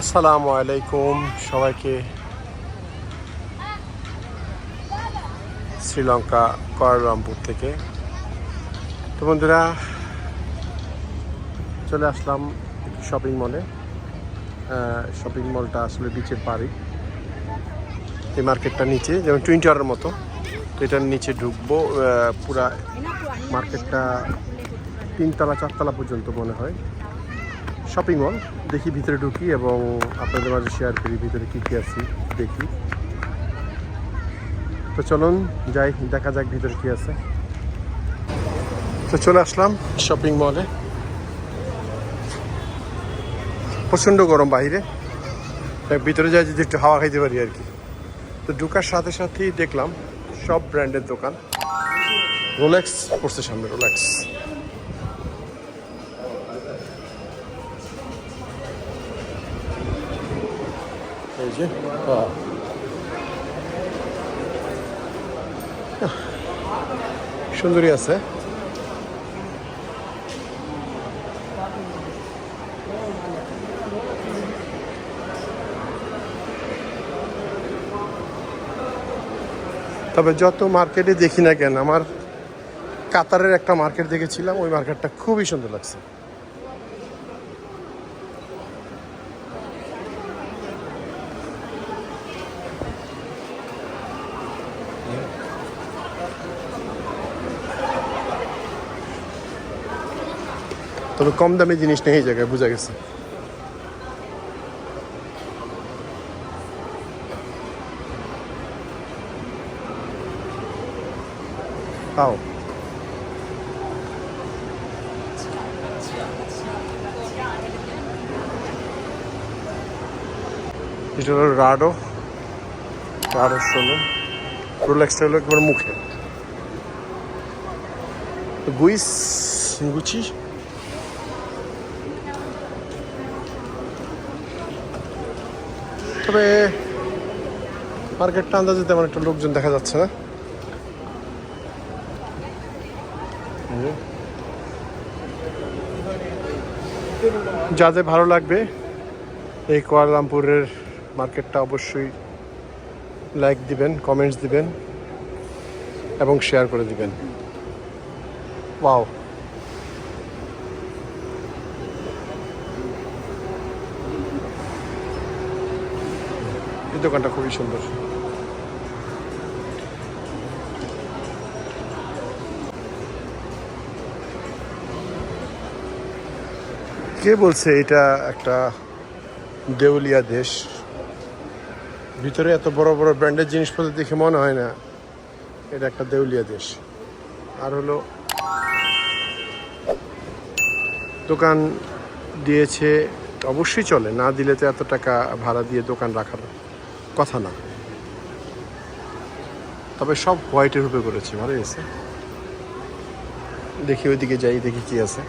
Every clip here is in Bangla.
আসসালামু আলাইকুম সবাইকে। শ্রীলঙ্কা, কোয়ালালামপুর থেকে। তো বন্ধুরা, চলে আসলাম শপিং মলে শপিং মলটা আসলে বিচের পাড়ি। এই মার্কেটটা নিচে, যেমন টুইন টাওয়ারের মতো। তো এটার নিচে ঢুকবো পুরা মার্কেটটা তিনতলা, চারতলা পর্যন্ত মনে হয়। শপিং মল দেখি ভিতরে ঢুকি এবং আপনাদের মাঝে শেয়ার করি ভিতরে কী কী আছে, দেখি। তো চলুন যাই, দেখা যাক ভিতরে কী আছে। তো চলে আসলাম শপিং মলে প্রচণ্ড গরম বাইরে ভিতরে যাই যদি একটু হাওয়া খাইতে পারি আর কি। তো ঢুকার সাথে সাথেই দেখলাম সব ব্র্যান্ডের দোকান। রোলেক্স পড়ছে সামনে রোলেক্স এই যে আহ। সুন্দরী আছে। তবে যত মার্কেটে দেখি না কেন, আমার কাতারের একটা মার্কেট দেখেছিলাম, ওই মার্কেটটা খুবই সুন্দর লাগছে। তবে কম দামি জিনিস নেই এই জায়গায়, বোঝা গেছে। তাও এটা হলো রাডো রাডো শোনো রোলেক্সটা হলো একবার মুখে। গুইস গুচি তবে মার্কেটটা আন্দাজে তেমন একটা লোকজন দেখা যাচ্ছে না। যাদের ভালো লাগবে, এই কোয়ালালামপুরের মার্কেটটা অবশ্যই লাইক দিবেন কমেন্টস দিবেন এবং শেয়ার করে দিবেন। ওয়াও দোকানটা খুবই সুন্দর। কে বলছে এটা একটা দেউলিয়া দেশ? ভিতরে এত বড় বড় ব্র্যান্ডের জিনিসপত্র দেখে মনে হয় না এটা একটা দেউলিয়া দেশ। আর হলো, দোকান দিয়েছে, অবশ্যই চলে, না দিলে তো এত টাকা ভাড়া দিয়ে দোকান রাখার কথা না। তবে সব হোয়াইটের উপরে করেছে ভালো হয়েছে দেখি ওইদিকে যাই, দেখি কি আছে।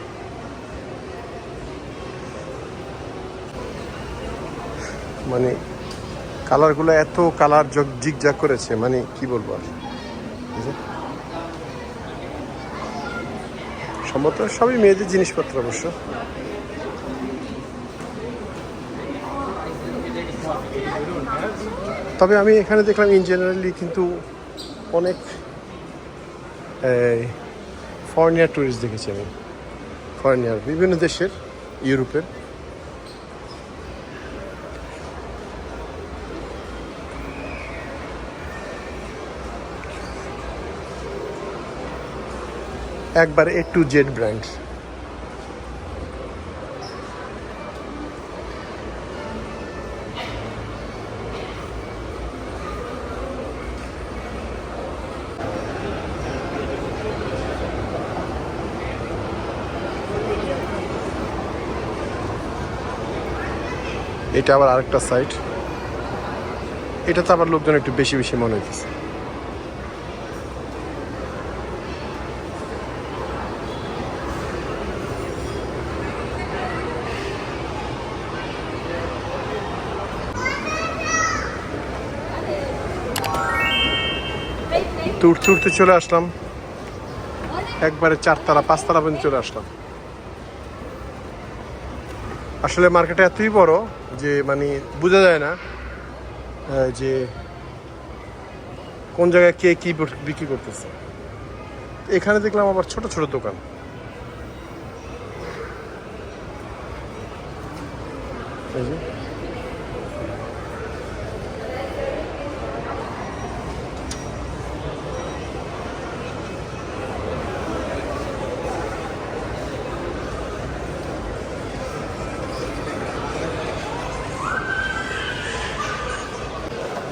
মানে কালারগুলো এত কালার জিগজাগ করেছে মানে কি বলব আর। সম্ভবত সবই মেয়েদের জিনিসপত্র অবশ্য। তবে আমি এখানে দেখলাম ইন জেনারেলি কিন্তু অনেক ফরেনিয়ার ট্যুরিস্ট দেখেছি আমি। ফরেনিয়ার বিভিন্ন দেশের, ইউরোপের। একবার এ টু জেড ব্র্যান্ড এটা আবার আরেকটা সাইট এটাতে আবার লোকজন একটু বেশি বেশি মনে হইতেছে। উঠতে উঠতে চলে আসলাম। একবারে চারতলা, পাঁচতলা পর্যন্ত চলে আসলাম। আসলে মার্কেটটা এতই বড় যে মানে বোঝা যায় না যে কোন জায়গায় কে কি বিক্রি করতেছে। এখানে দেখলাম আবার ছোট ছোট দোকান। এই যে।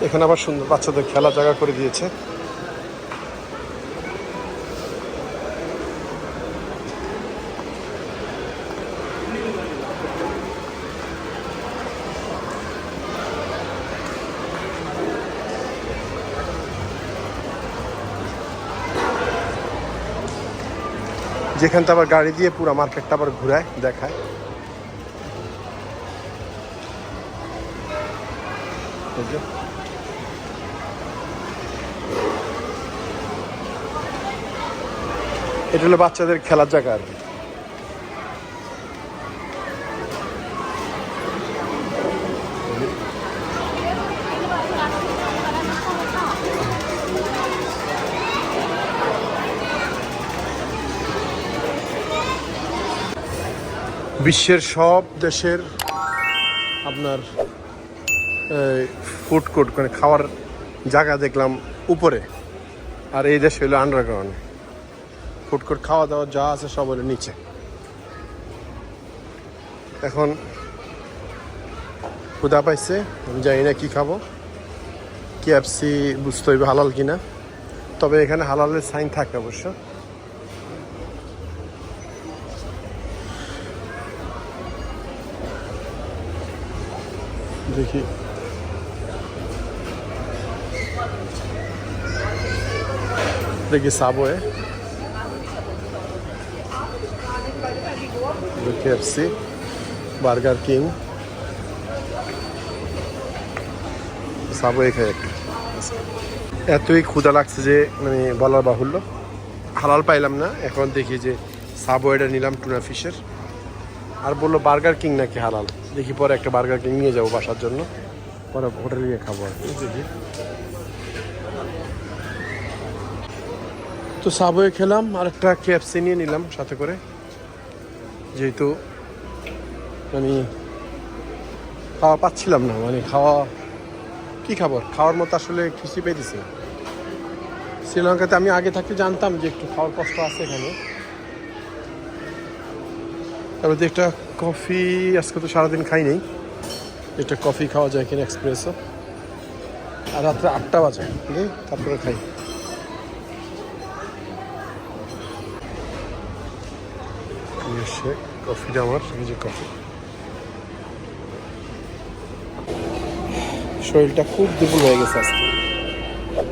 এখানে আবার সুন্দর বাচ্চাদের খেলা জায়গা করে দিয়েছে যেখানটা আবার গাড়ি দিয়ে পুরো মার্কেটটা আবার ঘুরায়, দেখায়। এটা হলো বাচ্চাদের খেলার জায়গা আর কি। বিশ্বের সব দেশের আপনার ফুড কোর্ট মানে খাওয়ার জায়গা দেখলাম উপরে। আর এই দেশ হলো আন্ডারগ্রাউন্ড ফুড খাওয়া দাওয়া যা আছে সব হলো নিচে। এখন ক্ষুদা পাইছে, আমি জানি না কি খাব। কেএফসি বুঝতে হইবে হালাল কিনা। তবে এখানে হালালের সাইন থাকে অবশ্য। দেখি। দেখি Subway. KFC Burger King Subway খাই এতই ক্ষুধা লাগছে যে মানে বলার বাহুল্য। হালাল পাইলাম না এখন দেখি যে সাবওয়েটা নিলাম টুনা ফিশের। আর বলল বার্গার কিং নাকি হালাল? দেখি পরে একটা বার্গার কিং নিয়ে যাব বাসার জন্য। পরে হোটেলে গিয়ে খাব আর কি। দেখি। তো সাবওয়ে খেলাম আর একটা কেএফসি নিয়ে নিলাম সাথে করে। যেহেতু মানে খাওয়া পাচ্ছিলাম না মানে খাওয়া কি খাবার খাওয়ার মতো আসলে খুশি পেয়েছি শ্রীলঙ্কাতে আমি আগে থাকতে জানতাম যে একটু খাওয়ার কষ্ট আছে এখানে। তারপরে তো একটা কফি, আজকে তো সারাদিন খাই নেই। একটা কফি খাওয়া যায় এখানে এক্সপ্রেসও আর রাত্রে আটটা বাজে? তারপরে খাই। এসে কফিটা আমার এই কফি। শরীরটা খুব দুর্বল হয়ে গেছে আজকে।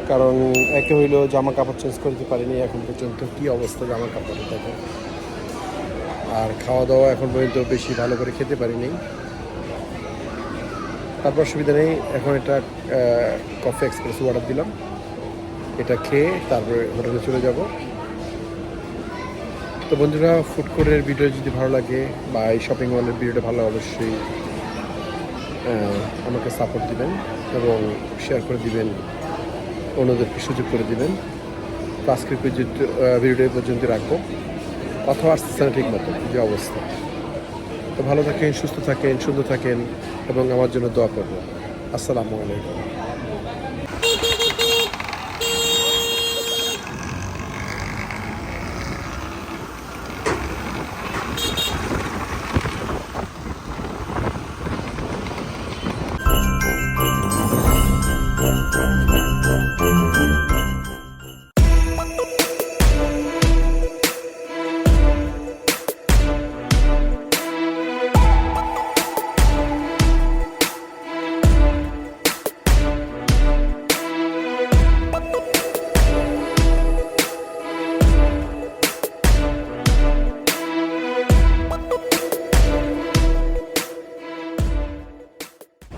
কারণ একে হইল জামা কাপড় চেঞ্জ করতে পারিনি, এখন পর্যন্ত কি অবস্থা জামা কাপড়ের দেখো আর খাওয়া দাওয়া এখন পর্যন্ত বেশি ভালো করে খেতে পারিনি। তারপর অসুবিধা নেই, এখন এটা কফি এক্সপ্রেস অর্ডার দিলাম। এটা খেয়ে তারপরে হোটেলে চলে যাব। তো বন্ধুরা ফুড কোর্টের ভিডিও যদি ভালো লাগে বা এই শপিং মলের ভিডিওটা ভালো, অবশ্যই আমাকে সাপোর্ট দিবেন এবং শেয়ার করে দিবেন, অন্যদেরকে সুযোগ করে দিবেন। আজকের ভিডিওটা পর্যন্ত রাখব। অথবা আসতেছে না ঠিক মতো যে অবস্থা। তো ভালো থাকেন, সুস্থ থাকেন, সুন্দর থাকেন এবং আমার জন্য দোয়া করব আসসালামু আলাইকুম।